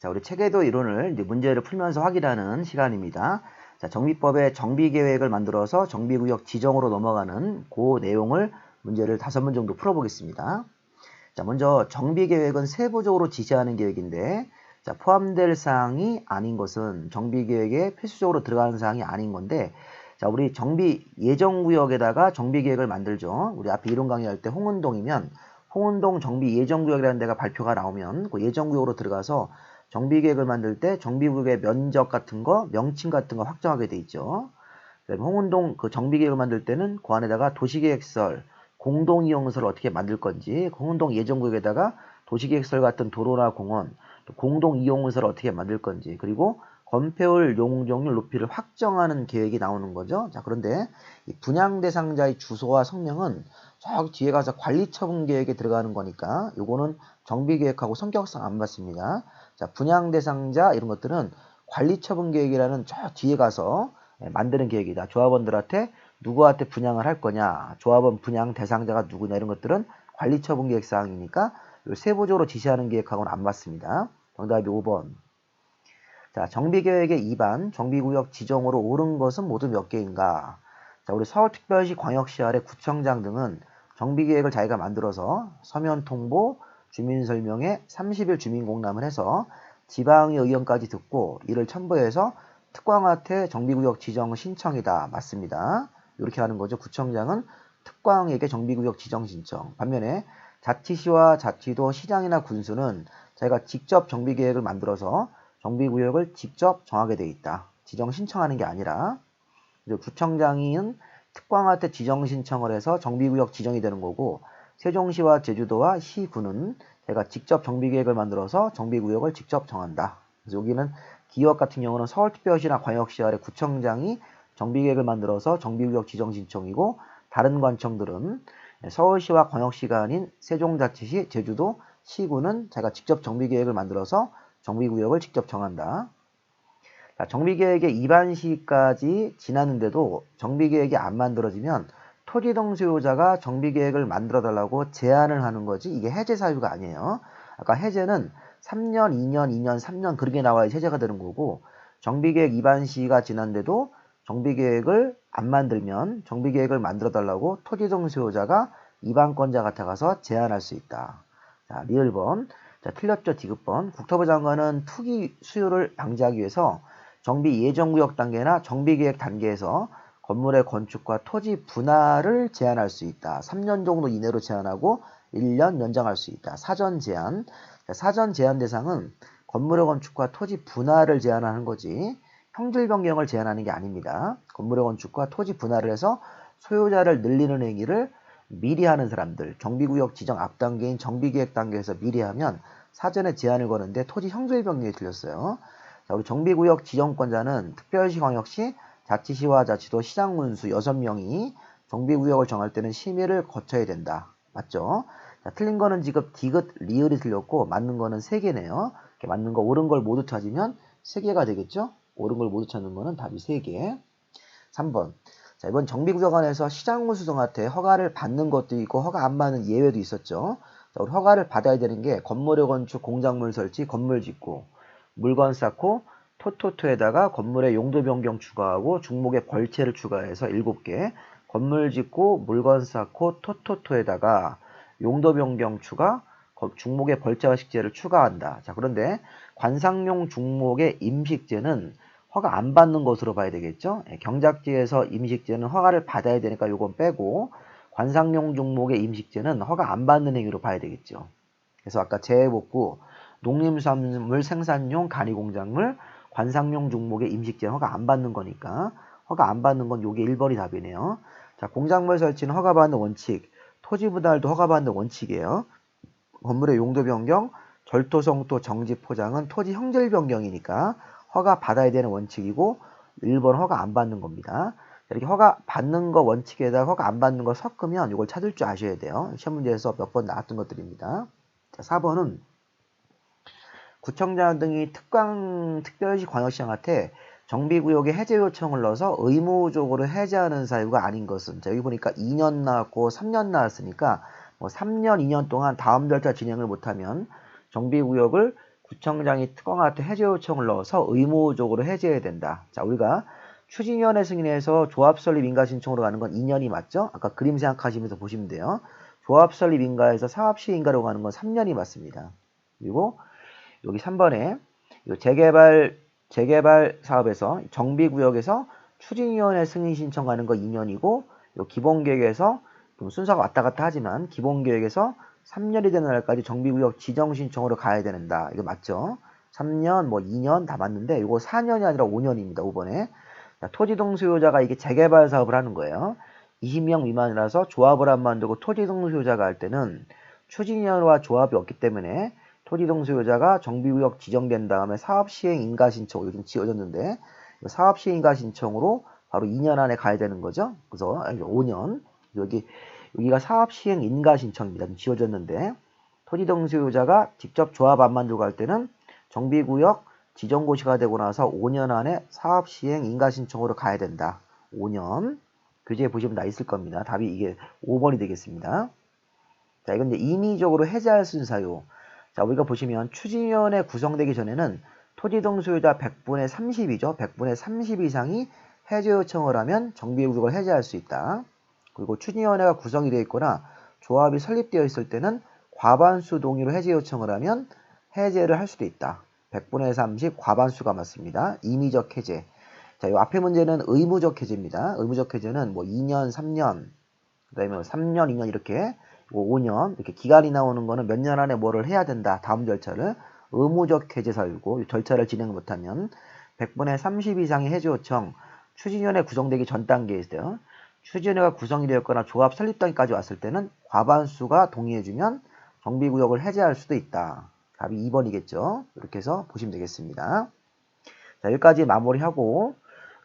자, 우리 체계도 이론을 문제를 풀면서 확인하는 시간입니다. 자, 정비법의 정비계획을 만들어서 정비구역 지정으로 넘어가는 그 내용을 문제를 다섯 문 정도 풀어보겠습니다. 자, 먼저 정비계획은 세부적으로 지시하는 계획인데, 자, 포함될 사항이 아닌 것은 정비계획에 필수적으로 들어가는 사항이 아닌 건데, 자, 우리 정비 예정구역에다가 정비계획을 만들죠. 우리 앞에 이론 강의할 때 홍은동이면 홍은동 정비 예정구역이라는 데가 발표가 나오면 그 예정구역으로 들어가서 정비계획을 만들 때 정비구역의 면적 같은 거, 명칭 같은 거 확정하게 돼 있죠. 홍은동 그 정비계획을 만들 때는 그 안에다가 도시계획설, 공동이용설 어떻게 만들 건지, 홍은동 예정구역에다가 도시계획설 같은 도로나 공원, 또 공동이용설 어떻게 만들 건지, 그리고 건폐율 용적률 높이를 확정하는 계획이 나오는 거죠. 자, 그런데 이 분양 대상자의 주소와 성명은 저 뒤에 가서 관리 처분 계획에 들어가는 거니까 요거는 정비 계획하고 성격상 안 맞습니다. 자, 분양 대상자 이런 것들은 관리 처분 계획이라는 저 뒤에 가서 예, 만드는 계획이다. 조합원들한테 누구한테 분양을 할 거냐, 조합원 분양 대상자가 누구냐 이런 것들은 관리 처분 계획 사항이니까 요 세부적으로 지시하는 계획하고는 안 맞습니다. 정답이 5번. 자, 정비계획의 2반, 정비구역 지정으로 옳은 것은 모두 몇 개인가? 자, 우리 서울특별시 광역시 아래 구청장 등은 정비계획을 자기가 만들어서 서면 통보, 주민설명회, 30일 주민공람을 해서 지방의 의견까지 듣고 이를 첨부해서 특광한테 정비구역 지정 신청이다. 맞습니다. 이렇게 하는 거죠. 구청장은 특광에게 정비구역 지정 신청. 반면에 자치시와 자치도 시장이나 군수는 자기가 직접 정비계획을 만들어서 정비구역을 직접 정하게 돼 있다. 지정 신청하는 게 아니라 이제 구청장은 특광한테 지정 신청을 해서 정비구역 지정이 되는 거고 세종시와 제주도와 시군은 제가 직접 정비계획을 만들어서 정비구역을 직접 정한다. 그래서 여기는 기업 같은 경우는 서울특별시나 광역시 아래 구청장이 정비계획을 만들어서 정비구역 지정 신청이고 다른 관청들은 서울시와 광역시가 아닌 세종자치시, 제주도, 시군은 제가 직접 정비계획을 만들어서 정비구역을 직접 정한다. 자, 정비계획의 입안 시까지 지났는데도 정비계획이 안 만들어지면 토지동 수요자가 정비계획을 만들어 달라고 제안을 하는 거지 이게 해제 사유가 아니에요. 아까 해제는 3년, 2년, 2년, 3년 그렇게 나와야 해제가 되는 거고 정비계획 입안 시가 지났는데도 정비계획을 안 만들면 정비계획을 만들어 달라고 토지동 수요자가 입안권자 같아 가서 제안할 수 있다. 자, 리을 번. 자, 틀렸죠, 디귿번. 국토부 장관은 투기 수요를 방지하기 위해서 정비 예정구역 단계나 정비계획 단계에서 건물의 건축과 토지 분할을 제한할 수 있다. 3년 정도 이내로 제한하고 1년 연장할 수 있다. 사전 제한. 사전 제한 대상은 건물의 건축과 토지 분할을 제한하는 거지. 형질 변경을 제한하는 게 아닙니다. 건물의 건축과 토지 분할을 해서 소유자를 늘리는 행위를 미리 하는 사람들, 정비구역 지정 앞 단계인 정비계획 단계에서 미리 하면 사전에 제한을 거는데 토지 형질 변경이 틀렸어요. 자, 우리 정비구역 지정권자는 특별시, 광역시, 자치시와 자치도 시장문수 6명이 정비구역을 정할 때는 심의를 거쳐야 된다. 맞죠? 자, 틀린 거는 지금 디귿, 리을이 틀렸고 맞는 거는 3개네요. 이렇게 맞는 거 옳은 걸 모두 찾으면 3개가 되겠죠? 옳은 걸 모두 찾는 거는 답이 3개. 3번. 자, 이번 정비구역 안에서 시장문수등한테 허가를 받는 것도 있고 허가 안 받는 예외도 있었죠. 자, 우리 허가를 받아야 되는 게 건물의 건축, 공작물 설치, 건물 짓고 물건 쌓고 토토토에다가 건물의 용도 변경 추가하고 중목의 벌채를 추가해서 7개 건물 짓고 물건 쌓고 토토토에다가 용도 변경 추가 중목의 벌채와 식재를 추가한다. 자 그런데 관상용 중목의 임식재는 허가 안 받는 것으로 봐야 되겠죠. 예, 경작지에서 임식재는 허가를 받아야 되니까 요건 빼고 관상용 중목의 임식재는 허가 안 받는 행위로 봐야 되겠죠. 그래서 아까 재해복구 농림수산물 생산용 간이공작물 관상용 종목의 임식재 허가 안 받는 거니까 허가 안 받는 건 요게 1번이 답이네요. 자, 공작물 설치는 허가 받는 원칙, 토지 분할도 허가 받는 원칙이에요. 건물의 용도 변경, 절토, 성토, 정지, 포장은 토지 형질 변경이니까 허가 받아야 되는 원칙이고 1번 허가 안 받는 겁니다. 이렇게 허가 받는 거 원칙에다가 허가 안 받는 거 섞으면 이걸 찾을 줄 아셔야 돼요. 시험 문제에서 몇 번 나왔던 것들입니다. 자, 4번은 구청장 등이 특광 특별시 광역시장한테 정비구역에 해제 요청을 넣어서 의무적으로 해제하는 사유가 아닌 것은 자, 여기 보니까 2년 나왔고 3년 나왔으니까 뭐 3년 2년 동안 다음 절차 진행을 못하면 정비구역을 구청장이 특검한테 해제 요청을 넣어서 의무적으로 해제해야 된다. 자, 우리가 추진위원회 승인해서 조합 설립 인가 신청으로 가는 건 2년이 맞죠? 아까 그림 생각하시면서 보시면 돼요. 조합 설립 인가에서 사업 시행 인가로 가는 건 3년이 맞습니다. 그리고 여기 3번에 요 재개발 재개발 사업에서 정비 구역에서 추진위원회 승인 신청 가는 거 2년이고 요 기본계획에서 좀 순서가 왔다 갔다 하지만 기본계획에서 3년이 되는 날까지 정비구역 지정 신청으로 가야 된다. 이거 맞죠? 3년, 뭐 2년 다 맞는데 이거 4년이 아니라 5년입니다. 5번에. 토지동 수요자가 이게 재개발 사업을 하는 거예요. 20명 미만이라서 조합을 안 만들고 토지동 수요자가 할 때는 추진위원회와 조합이 없기 때문에 토지동 수요자가 정비구역 지정된 다음에 사업시행 인가 신청 요즘 지어졌는데 사업시행 인가 신청으로 바로 2년 안에 가야 되는 거죠. 그래서 5년 여기 여기가 사업시행 인가 신청입니다. 지금 지어졌는데 토지동 수요자가 직접 조합 안 만들고 할 때는 정비구역 지정고시가 되고 나서 5년 안에 사업시행 인가 신청으로 가야 된다. 5년 교재에 보시면 나 있을 겁니다. 답이 이게 5번이 되겠습니다. 자, 이건 이제 임의적으로 해제할 수 있는 사유. 자, 우리가 보시면 추진위원회 구성되기 전에는 토지동 소유자 100분의 30이죠. 100분의 30 이상이 해제 요청을 하면 정비구역을 해제할 수 있다. 그리고 추진위원회가 구성이 되어 있거나 조합이 설립되어 있을 때는 과반수 동의로 해제 요청을 하면 해제를 할 수도 있다. 100분의 30 과반수가 맞습니다. 임의적 해제. 자, 이 앞에 문제는 의무적 해제입니다. 의무적 해제는 뭐 2년, 3년, 그 다음에 3년, 2년 이렇게 5년 이렇게 기간이 나오는 거는 몇 년 안에 뭐를 해야 된다. 다음 절차를 의무적 해제 사유고 절차를 진행 못하면 100분의 30 이상의 해제 요청 추진위원회 구성되기 전 단계에 있어요. 추진위원회가 구성이 되었거나 조합 설립 단계까지 왔을 때는 과반수가 동의해주면 정비구역을 해제할 수도 있다. 답이 2번이겠죠. 이렇게 해서 보시면 되겠습니다. 자, 여기까지 마무리하고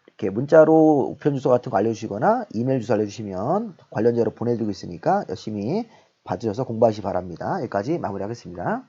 이렇게 문자로 우편 주소 같은 거 알려주시거나 이메일 주소 알려주시면 관련 자료 보내드리고 있으니까 열심히 봐주셔서 공부하시기 바랍니다. 여기까지 마무리하겠습니다.